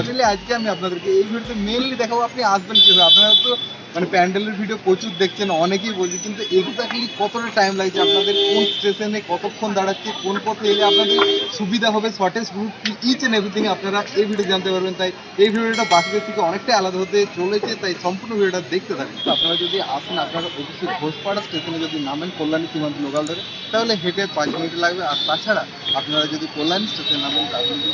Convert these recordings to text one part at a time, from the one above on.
আসলে আজকে আমি আপনাদেরকে এই ভিডিওতে মেনলি দেখাবো আপনি আসবেন কীভাবে। আপনারা তো মানে প্যান্ডেলের ভিডিও প্রচুর দেখছেন, অনেকেই বলছে, কিন্তু এক্স্যাক্টলি কতটা টাইম লাগছে আপনাদের, কোন স্টেশনে কতক্ষণ দাঁড়াচ্ছে, কোন পথে এলে আপনাদের সুবিধা হবে শর্টেজ রুট কি ইচ এন্ড এভরিথিং আপনারা এই ভিডিও জানতে পারবেন। তাই এই ভিডিওটা বাকিদের থেকে অনেকটাই আলাদা হতে চলেছে, তাই সম্পূর্ণ ভিডিওটা দেখতে থাকুন। আপনারা যদি আসেন, আপনারা অবশ্যই ঘোষপাড়া স্টেশনে যদি নামেন, কল্যাণী সীমান্ত লোকাল ধরে, তাহলে হেঁটে পাঁচ মিনিট লাগবে। আর তাছাড়া আপনারা যদি কল্যাণী স্টেশনে নামেন, তাহলে কিন্তু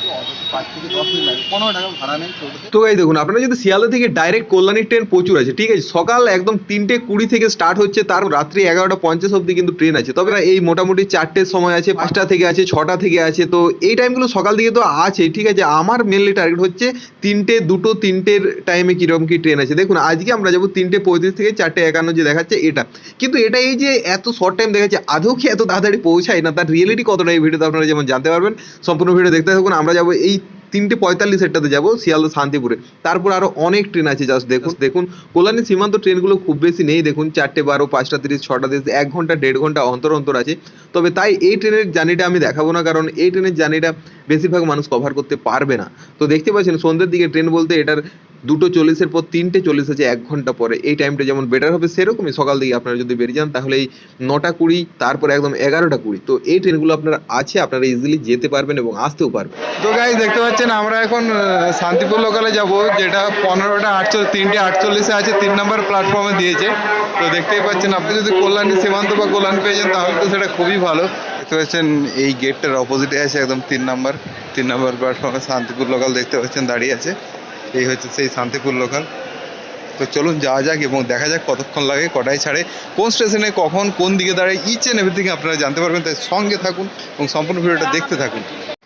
পাঁচ থেকে দশ মিনিট লাগবে। পনেরো টাকা ভাড়া নেন তো এই দেখুন, আপনারা যদি শিয়ালদা থেকে ডাইরেক্ট কল্যাণী ট্রেন প্রচুর আছে, ঠিক আছে? সকাল একদম তিনটে কুড়ি থেকে স্টার্ট হচ্ছে, তার রাত্রি এগারোটা পঞ্চাশ অব্দি কিন্তু ট্রেন আছে। তবে এই মোটামুটি চারটের সময় আছে, পাঁচটা থেকে আছে, ছটা থেকে আছে, তো এই টাইমগুলো সকাল দিকে তো আছে, ঠিক আছে? আমার মেনলি টার্গেট হচ্ছে তিনটে, দুটো, তিনটের টাইমে কীরকম কি ট্রেন আছে। দেখুন, আজকে আমরা যাব তিনটে পঁয়ত্রিশ থেকে চারটে একান্ন যে দেখাচ্ছে এটা। কিন্তু এটা এই যে এত শর্ট টাইম দেখাচ্ছে, আদৌ কি এত তাড়াতাড়ি পৌঁছায় না? তার রিয়েলিটি কতটা এই ভিডিওতে আপনারা যেমন জানতে পারবেন। সম্পূর্ণ ভিডিও দেখতে থাকুন, আমরা যাব এই তিনটে পঁয়তাল্লিশ এরটাতে যাব শিয়ালদা শান্তিপুরে। তারপর আরও অনেক ট্রেন আছে জাস্ট দেখুন দেখুন কল্যাণী সীমান্ত ট্রেনগুলো খুব বেশি নেই দেখুন চারটে বারো পাঁচটা তিরিশ ছটা তিরিশ এক ঘণ্টা দেড় ঘণ্টা অন্তর অন্তর আছে। তবে তাই এই ট্রেনের জার্নিটা আমি দেখাবো না কারণ এই ট্রেনের জার্নিটা বেশিরভাগ মানুষ কভার করতে পারবে না। তো দেখতে পাচ্ছেন সন্ধ্যের দিকে ট্রেন বলতে এটার দুটো চল্লিশের পর তিনটে চল্লিশ আছে এক ঘণ্টা পরে। এই টাইমটা যেমন বেটার হবে, সেরকমই সকাল দিকে আপনারা যদি বেরিয়ে যান, তাহলে এই নটা কুড়ি, তারপরে একদম এগারোটা কুড়ি। তো এই ট্রেনগুলো আপনারা আছে, আপনারা ইজিলি যেতে পারবেন এবং আসতেও পারবেন। তো গাইজ দেখতে পাচ্ছেন, আমরা এখন শান্তিপুর লোকালে যাব, যেটা পনেরোটা আটচল্লিশ, তিনটে আটচল্লিশে আছে, তিন নম্বর প্ল্যাটফর্মে দিয়েছে। তো দেখতেই পাচ্ছেন, আপনি যদি কল্যাণী সীমান্ত বা কল্যাণ পেয়ে যান, তাহলে তো সেটা খুবই ভালো। দেখতে পাচ্ছেন, এই গেটটার অপোজিটে আছে একদম তিন নম্বর তিন নম্বর প্ল্যাটফর্মে শান্তিপুর লোকাল দেখতে পাচ্ছেন, দাঁড়িয়ে আছে। এই হচ্ছে সেই শান্তিপুর লোকাল তো চলুন যাওয়া যাক এবং দেখা যাক কতক্ষণ লাগে, কটায় ছাড়ে, কোন স্টেশনে কখন, কোন দিকে দাঁড়ায় ইচ এন্ড এভরিথিং আপনারা জানতে পারবেন। তাই সঙ্গে থাকুন এবং সম্পূর্ণ ভিডিওটা দেখতে থাকুন।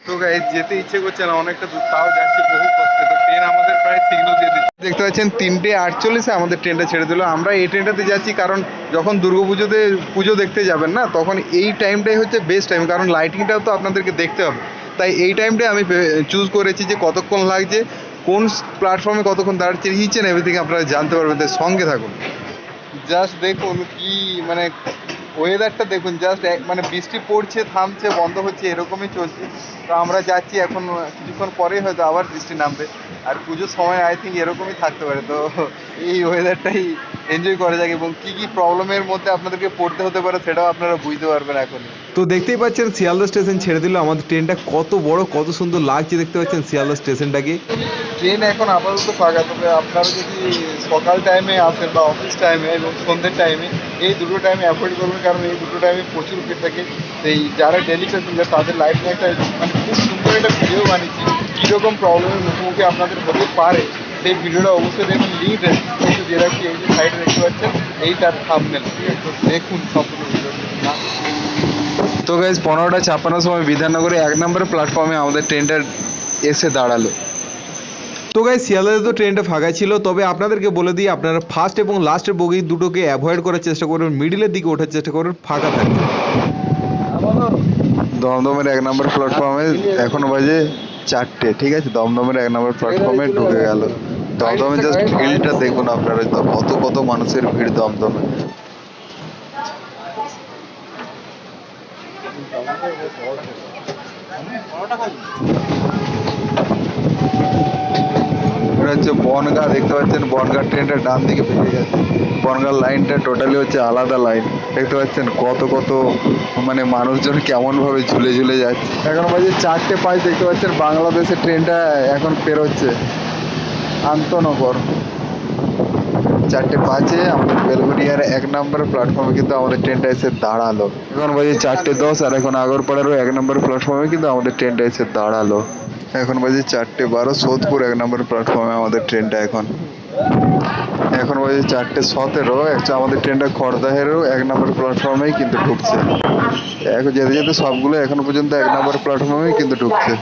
তো গাই যেতে ইচ্ছে করছে না, অনেকটা দূর, তাও যাচ্ছে বহু কষ্টে তো ট্রেন আমাদের প্রায় সিগন্যাল দিয়ে দিচ্ছে। দেখতে পাচ্ছেন, তিনটে আটচল্লিশে আমাদের ট্রেনটা ছেড়ে দিল। আমরা এই ট্রেনটাতে যাচ্ছি কারণ যখন দুর্গাপুজোতে পুজো দেখতে যাবেন না, তখন এই টাইমটাই হচ্ছে বেস্ট টাইম কারণ লাইটিংটাও তো আপনাদেরকে দেখতে হবে। তাই এই টাইমটাই আমি চুজ করেছি যে কতক্ষণ লাগছে কোন প্ল্যাটফর্মে কতক্ষণ দাঁড়াচ্ছে ইচ অ্যান্ড এভরিথিং আপনারা জানতে পারবেন, তাই সঙ্গে থাকুন। জাস্ট দেখুন কি মানে ওয়েদারটা দেখুন জাস্ট মানে বৃষ্টি পড়ছে, থামছে, বন্ধ হচ্ছে, এরকমই চলছে। তো আমরা যাচ্ছি এখন, কিছুক্ষণ পরেই হয়তো আবার বৃষ্টি নামবে। আর পুজোর সময় আই থিঙ্ক এরকমই থাকতে পারে। তো এই ওয়েদারটাই এনজয় করা যাক এবং কি কি প্রবলেমের মধ্যে আপনাদেরকে পড়তে হতে পারে সেটাও আপনারা বুঝতে পারবেন এখন তো দেখতেই পাচ্ছেন শিয়ালদা স্টেশন ছেড়ে দিল। আমাদের ট্রেনটা কত বড় কত সুন্দর লাগছে দেখতে পাচ্ছেন শিয়ালদা স্টেশনটাকে ট্রেন এখন আপাতত ফাঁকা তবে আপনারা যদি সকাল টাইমে আসেন বা অফিস টাইমে এবং সন্ধ্যের টাইমে এই দুটো টাইমে অ্যাভয়েড করবেন কারণ এই দুটো টাইমে প্রচুর ভিড় থাকে। সেই যারা ডেলি প্যাসেঞ্জার তাদের লাইফ নিয়ে একটা মানে খুব সুন্দর একটা ভিডিও বানিয়েছি। কীরকম প্রবলেমের মুখোমুখি আপনাদের হতে পারে সেই ভিডিওটা অবশ্যই দেখুন লিঙ্ক একটু দিয়ে রাখছি এই যে সাইডে দেখতে পাচ্ছেন এই তার থামনেল ঠিক আছে তো দেখুন সম্পূর্ণ ভিডিওটি। তো গাইজ পনেরোটা ছাপ্পান্নর সময় বিধাননগরে এক নম্বর প্ল্যাটফর্মে আমাদের ট্রেনটা এসে দাঁড়াল। তো গাই শিয়ালদাতে তো ট্রেনটা ফাঁকা ছিল তবে আপনাদেরকে বলে দিই আপনারা ফার্স্ট এবং লাস্টের বগি দুটোকে অ্যাভয়েড করার চেষ্টা করবেন মিডিলের দিকে ওঠার চেষ্টা করবেন ফাঁকা থাকবে দমদমের এক নম্বর প্ল্যাটফর্মে এখনও বাজে চারটে ঠিক আছে? দমদমের এক নম্বর প্ল্যাটফর্মে ঢুকে গেল। দমদমে জাস্ট ভিড়টা দেখুন আপনারা কত কত মানুষের ভিড় দমদমে। এটা হচ্ছে বনগা, দেখতে পাচ্ছেন বনগা ট্রেনটা ডান দিকে ভেঙে গেছে। বনগার লাইনটা টোটালি হচ্ছে আলাদা লাইন। দেখতে পাচ্ছেন কত কত মানে মানুষজন কেমন ভাবে ঝুলে ঝুলে যাচ্ছে। এখন বাজে চারটে পাঁচ, দেখতে পাচ্ছেন বাংলাদেশের ট্রেনটা এখন পেরোচ্ছে আন্তনগর চারটে পাঁচে আমাদের বেলগুড়িয়ার এক নম্বর প্ল্যাটফর্মে কিন্তু আমাদের ট্রেনটা এসে দাঁড়াল। এখন বাজে চারটে দশ আর এখন আগরপাড়ারও এক নম্বর প্ল্যাটফর্মে কিন্তু আমাদের ট্রেনটা এসে দাঁড়াল। এখন বাজে চারটে বারো, সোদপুর এক নম্বর প্ল্যাটফর্মে আমাদের ট্রেনটা এখন। এখন বাজে চারটে সতেরো একটা আমাদের ট্রেনটা খড়দাহেরও এক নম্বর প্ল্যাটফর্মেই কিন্তু ঢুকছে। এখন যেতে যেতে সবগুলো এখনও পর্যন্ত এক নম্বর প্ল্যাটফর্মেই কিন্তু ঢুকছে।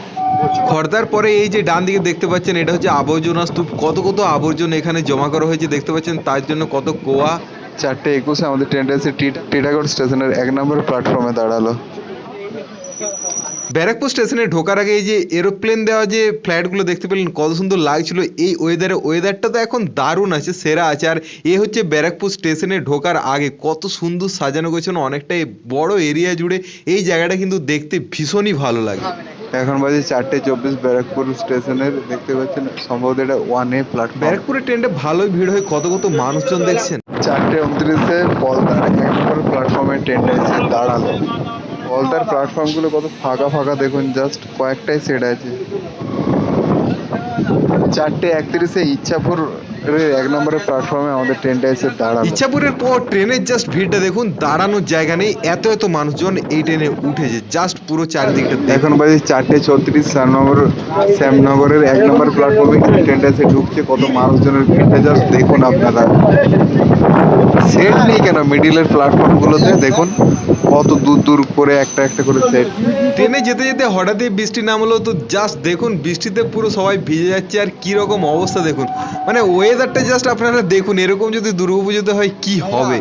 খর্দার পরে এই যে ডান দিকে দেখতে পাচ্ছেন এটা হচ্ছে আবর্জনা স্তূপ। কত কত আবর্জনা এখানে জমা করা হয়েছে দেখতে পাচ্ছেন তার জন্য কত কোয়া। চারটে একুশে আমাদের ট্রেনটা এসে টিটাগড় স্টেশনের এক নম্বর প্ল্যাটফর্মে দাঁড়াল। ব্যারাকপুর স্টেশনে ঢোকার আগে এই যে এরোপ্লেন দেওয়া যে ফ্ল্যাটগুলো দেখতে পেলেন কত সুন্দর লাগছিল। এই ওয়েদারে ওয়েদারটা তো এখন দারুণ আছে সেরা আছে। আর এ হচ্ছে ব্যারাকপুর স্টেশনে ঢোকার আগে কত সুন্দর সাজানো গোছানো অনেকটাই বড় এরিয়া জুড়ে। এই জায়গাটা কিন্তু দেখতে ভীষণই ভালো লাগে। এখন বাজে চারটে চব্বিশ ব্যারাকপুর স্টেশনের দেখতে পাচ্ছেন সম্ভবত এটা ওয়ান এ প্ল্যাটফর্ম ব্যারাকপুরের ট্রেনটা ভালোই ভিড় হয় কত কত মানুষজন দেখছেন। চারটে উনত্রিশে পলতার এক নম্বর প্ল্যাটফর্মে ট্রেনটা এসে দাঁড়াল। পলতার প্ল্যাটফর্মগুলো কত ফাঁকা ফাঁকা দেখুন জাস্ট কয়েকটাই সেট আছে। চারটে একত্রিশে ইচ্ছাপুর এক নম্বরের প্ল্যাটফর্মে আমাদের ট্রেনটা এসে দাঁড়াল। ইচ্ছাপুরের পর ট্রেনের জাস্ট ভিড়টা দেখুন দাঁড়ানোর জায়গা নেই এত এত মানুষজন এই ট্রেনে উঠেছে জাস্ট পুরো চারিদিকটা দেখুন। এখন বাজে চারটে চৌত্রিশ শ্যামনগর শ্যামনগরের এক নম্বর প্ল্যাটফর্মে ট্রেনটা এসে ঢুকছে কত মানুষজনের ভিড়টা জাস্ট দেখুন আপনারা। সেট নেই কেন মিডিলের প্ল্যাটফর্মগুলোতে দেখুন। কত দূর দূর করে একটা একটা করে সেট ট্রেনে যেতে যেতে হঠাৎই বৃষ্টি নামলো তো জাস্ট দেখুন বৃষ্টিতে পুরো সবাই ভিজে যাচ্ছে আর কি রকম অবস্থা দেখুন। মানে ওয়েদারটা জাস্ট আপনারা দেখুন এরকম যদি দুর্গাপুজোতে হয় কি হবে?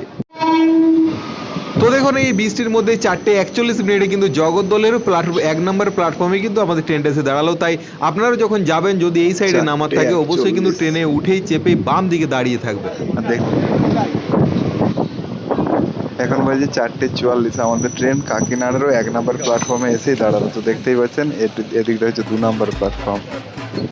তো দেখুন এই বৃষ্টির মধ্যে চারটে একচল্লিশ মিনিটে কিন্তু জগদ্দলেরও প্ল্যাটফর্ম এক নম্বর প্ল্যাটফর্মে কিন্তু আমাদের ট্রেনটা এসে দাঁড়াল। তাই আপনারা যখন যাবেন যদি এই সাইডে নামার থাকে অবশ্যই কিন্তু ট্রেনে উঠেই চেপেই বাম দিকে দাঁড়িয়ে থাকবে। আর দেখুন। এখন বাজে চারটে চুয়াল্লিশ। আমাদের ট্রেন কাকিনাড়ারও এক নম্বর প্ল্যাটফর্মে এসেই দাঁড়াল। তো দেখতেই পাচ্ছেন এদিকটা হচ্ছে দু নম্বর প্ল্যাটফর্ম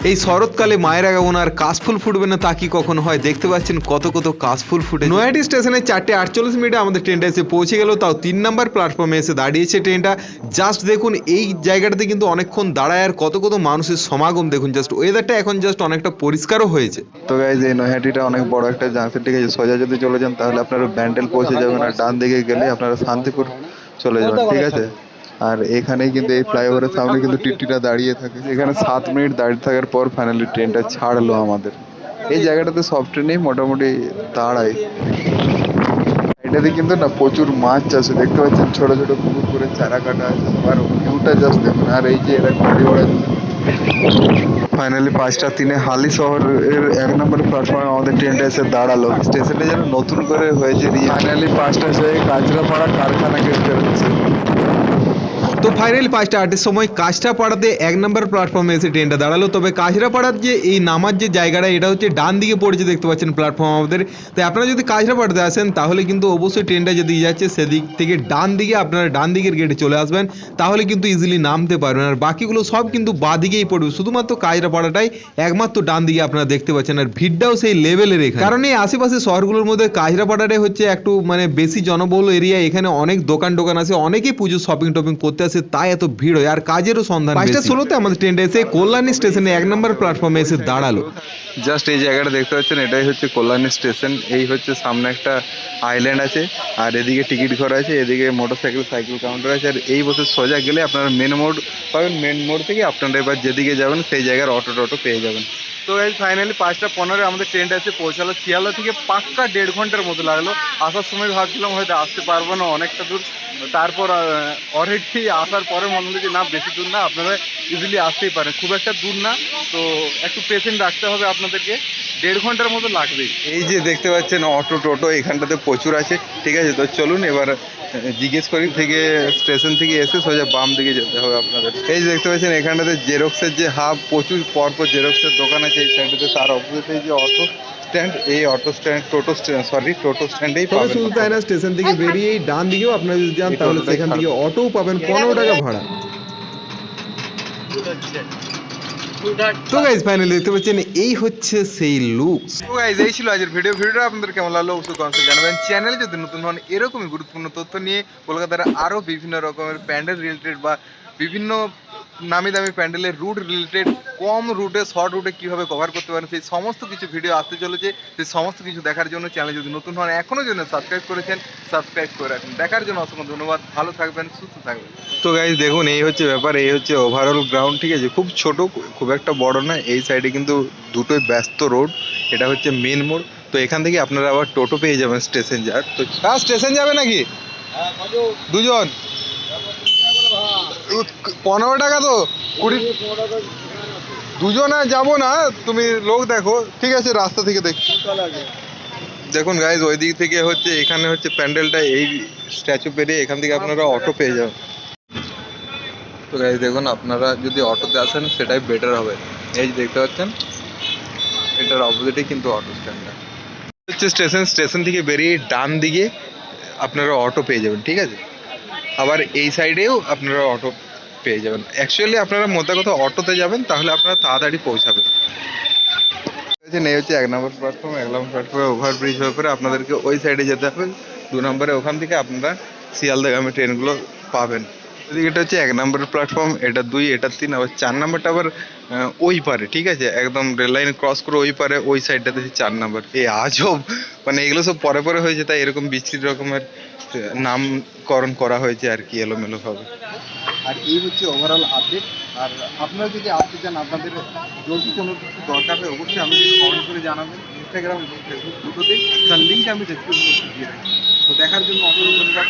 এই শরৎকালে মায়ের আগামন আর কাশফুল ফুটবে না তা কি কখন হয়? দেখতে পাচ্ছেন কত কত কাশফুল ফুটে। নয়াটি স্টেশনে চারটে আটচল্লিশ মিনিটে আমাদের ট্রেনটা এসে পৌঁছে গেল, তাও তিন নাম্বার প্ল্যাটফর্মে এসে দাঁড়িয়েছে ট্রেনটা। জাস্ট দেখুন, এই জায়গাটাতে কিন্তু অনেকক্ষণ দাঁড়ায় আর কত কত মানুষের সমাগম দেখুন জাস্ট ওয়েদারটা এখন জাস্ট অনেকটা পরিষ্কারও হয়েছে। তো গাইজ এই নৈহাটিটা অনেক বড় একটা জাংশন ঠিক আছে? সোজা যদি চলে যান, তাহলে আপনারা ব্যান্ডেল পৌঁছে যাবেন আর ডান দিকে গেলে আপনারা শান্তিপুর চলে যাবেন, ঠিক আছে? আর এখানেই কিন্তু এই ফ্লাইওভারের সামনে কিন্তু টিটিটা দাঁড়িয়ে থাকে। এখানে সাত মিনিট দাঁড়িয়ে থাকার পর ফাইনালি ট্রেনটা ছাড়লো আমাদের। এই জায়গাটাতে সব ট্রেনেই মোটামুটি দাঁড়ায়। এটাতে কিন্তু না প্রচুর মাছ চাষ। দেখতে পাচ্ছেন ছোট ছোট পুকুর করে চারা কাটা আছে। আর ভিউটা জাস্ট দেখুন। আর এই যে এরা গাড়ি ঘোড়া ফাইনালি পাঁচটা তিনে হালি শহরের এক নম্বর প্ল্যাটফর্মে আমাদের ট্রেনটা এসে দাঁড়াল। স্টেশনটা যেন নতুন করে হয়েছে। ফাইনালি পাঁচটা সে কাঁচরাপাড়া কারখানা গেট হচ্ছে তো ফাইনালি পাঁচটা আটের সময় কাঁচরাপাড়াতে এক নম্বর প্ল্যাটফর্মে এসে ট্রেনটা দাঁড়াল। তবে কাঁচরাপাড়ার যে এই নামার যে জায়গাটা, এটা হচ্ছে ডান দিকে পড়েছে, দেখতে পাচ্ছেন প্ল্যাটফর্ম আমাদের। তাই আপনারা যদি কাঁচরাপাড়াতে আসেন, তাহলে কিন্তু অবশ্যই ট্রেনটা যেদিকে যাচ্ছে, সেদিক থেকে ডান দিকে আপনারা ডান দিকের গেটে চলে আসবেন। তাহলে কিন্তু ইজিলি নামতে পারবেন। আর বাকিগুলো সব কিন্তু বাঁ দিকেই পড়বে। শুধুমাত্র কাঁচরাপাড়াটাই একমাত্র ডান দিকে আপনারা দেখতে পাচ্ছেন। আর ভিড়টাও সেই লেভেলের এখানে। কারণ এই আশেপাশে শহরগুলোর মধ্যে কাঁচরাপাড়াটাই হচ্ছে একটু মানে বেশি জনবহুল এরিয়া এখানে অনেক দোকান টোকান আছে। অনেকেই পুজো শপিং টপিং করতে আসে তাই এত ভিড় হয়। আর কাজেরও সন্ধান পাঁচটা ষোলোতে আমাদের ট্রেনটা এসে কল্যাণী স্টেশনে এক নম্বর প্ল্যাটফর্মে এসে দাঁড়াল। জাস্ট এই জায়গাটা দেখতে পাচ্ছেন এটাই হচ্ছে কল্যাণী স্টেশন। এই হচ্ছে সামনে একটা আইল্যান্ড আছে আর এদিকে টিকিট ঘর আছে এদিকে মোটরসাইকেল সাইকেল কাউন্টার আছে। আর এই বছর সোজা গেলে আপনারা মেন মোড় পাবেন। মেন মোড় থেকে আপনারা এবার যেদিকে যাবেন সেই জায়গার অটো টটো পেয়ে যাবেন। তো এই ফাইনালি পাঁচটা পনেরো আমাদের ট্রেনটা এসে পৌঁছালো। শিয়ালদা থেকে পাক্কা দেড় ঘণ্টার মতো লাগল। আসার সময় ভাবছিলাম হয়তো আসতে পারব না, অনেকটা দূর। তারপর অলরেডি আসার পরে মনে হলো যে না, বেশি দূর না, আপনারা ইজিলি আসতেই পারেন। খুব একটা দূর না, তো একটু পেশেন্ট রাখতে হবে আপনাদেরকে। দেড় ঘণ্টার মতো লাগবেই। এই যে দেখতে পাচ্ছেন অটো টোটো এখানটাতে প্রচুর আছে। ঠিক আছে, তো চলুন এবার জিজ্ঞেস করি থেকে স্টেশন থেকে এসে সোজা বাম দিকে যেতে হবে আপনাদের। এই যে দেখতে পাচ্ছেন এখানটাতে জেরক্সের যে হাব প্রচুর পরপর জেরক্সের দোকান আছে এই সাইডটাতে তার অপোজিটে যে অটো স্ট্যান্ড এই auto stand toto stand sorry toto স্ট্যান্ডেই পাবেন শুধু তাই না স্টেশন থেকে বেরিয়ে এই ডান দিকেও আপনারা যদি যান তাহলে সেখান থেকে। অটোও পাবেন পনেরো টাকা ভাড়া। তো গাইজ ফাইনালি দেখতে পাচ্ছেন এই হচ্ছে সেই লুকস তো গাইজ এই ছিল আজকের ভিডিও ভিডিওটা আপনাদের কেমন লাগল অবশ্যই কমেন্টে জানাবেন। চ্যানেলে যদি নতুন হন এরকমই গুরুত্বপূর্ণ তথ্য নিয়ে কলকাতার আরও বিভিন্ন রকমের প্যান্ডেল রিলেটেড বা বিভিন্ন নামি দামি প্যান্ডেলের রুট রিলেটেড কম রুটে শর্ট রুটে কীভাবে কভার করতে পারেন সেই সমস্ত কিছু ভিডিও আসতে চলেছে। সেই সমস্ত কিছু দেখার জন্য চ্যানেল যদি নতুন হন এখনও জন্য সাবস্ক্রাইব করেছেন সাবস্ক্রাইব করে রাখুন। দেখার জন্য অসংখ্য ধন্যবাদ। ভালো থাকবেন সুস্থ থাকবেন। তো গাইজ দেখুন এই হচ্ছে ব্যাপার এই হচ্ছে ওভারঅল গ্রাউন্ড ঠিক আছে? খুব ছোট খুব একটা বড় না এই সাইডে কিন্তু দুটোই ব্যস্ত রোড এটা হচ্ছে মেন মোড়। তো এখান থেকে আপনারা আবার টোটো পেয়ে যাবেন স্টেশন যার তো হ্যাঁ স্টেশন যাবে নাকি? দুজন? পনেরো টাকা তো, কুড়ি দুজনে যাব না, তুমি লোক দেখো, ঠিক আছে, রাস্তা থেকে দেখ দেখুন গাইজ ওই দিক থেকে হচ্ছে, এখানে হচ্ছে প্যান্ডেলটা, এই স্ট্যাচু পেরিয়ে এখান থেকে আপনারা অটো পেয়ে যাবেন। তো গাইজ দেখুন, আপনারা যদি অটোতে আসেন, সেটাই বেটার হবে। এই দেখতে পাচ্ছেন, এটার অপোজিটে কিন্তু অটো স্ট্যান্ডটা হচ্ছে স্টেশন স্টেশন থেকে বেরিয়ে ডান দিকে আপনারা অটো পেয়ে যাবেন, ঠিক আছে? আবার এই সাইডেও আপনারা অটো পেয়ে যাবেন। অ্যাকচুয়ালি আপনারা মোদ্দা কথা অটোতে যাবেন, তাহলে আপনারা তাড়াতাড়ি পৌঁছাবেন। হচ্ছে নেই হচ্ছে এক নম্বর প্ল্যাটফর্ম এক নম্বর প্ল্যাটফর্মে ওভারব্রিজ হয়ে পরে আপনাদেরকে ওই সাইডে যেতে হবে। দু নম্বরে ওখান থেকে আপনারা শিয়ালদাগামী ট্রেনগুলো পাবেন। এটা হচ্ছে এক নম্বর প্ল্যাটফর্ম এটা দুই, এটা তিন, আবার চার নম্বরটা আবার ওই পারে, ঠিক আছে? একদম রেল লাইন ক্রস করে ওই পারে, ওই সাইডটাতে চার নম্বর। এই আজব! মানে এগুলো সব পরে পরে হয়েছে, তাই এরকম বিচ্ছিরি রকমের নামকরণ করা হয়েছে আর কি এলোমেলো ভাবে আর এই হচ্ছে ওভারঅল আপডেট আর আপনারা যদি আসতে চান, আপনাদের যদি কোনো কিছু দরকার হয় অবশ্যই আমাকে কমেন্ট করে জানাবেন। ইনস্টাগ্রাম এবং ফেসবুক দুটোতেই। তার লিঙ্ক আমি ডেসক্রিপশন বক্সে দিয়ে রাখি তো দেখার জন্য অসংখ্য ধন্যবাদ।